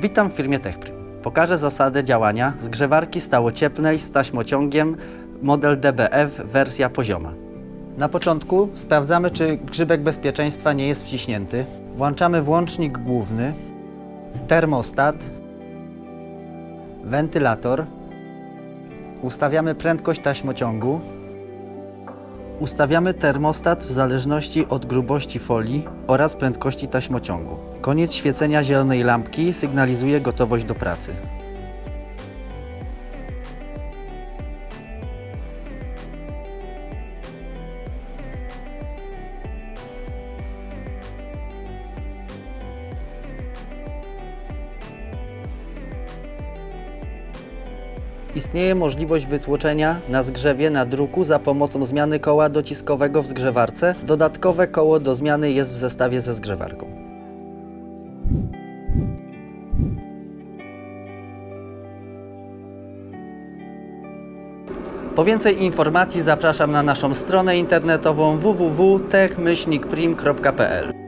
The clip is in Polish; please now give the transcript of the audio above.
Witam w firmie TechPrym. Pokażę zasady działania zgrzewarki stałocieplnej z taśmociągiem model DBF wersja pozioma. Na początku sprawdzamy, czy grzybek bezpieczeństwa nie jest wciśnięty. Włączamy włącznik główny, termostat, wentylator, ustawiamy prędkość taśmociągu, Ustawiamy termostat w zależności od grubości folii oraz prędkości taśmociągu. Koniec świecenia zielonej lampki sygnalizuje gotowość do pracy. Istnieje możliwość wytłoczenia na zgrzewie na druku za pomocą zmiany koła dociskowego w zgrzewarce. Dodatkowe koło do zmiany jest w zestawie ze zgrzewarką. Po więcej informacji zapraszam na naszą stronę internetową www.techmyślnikprim.pl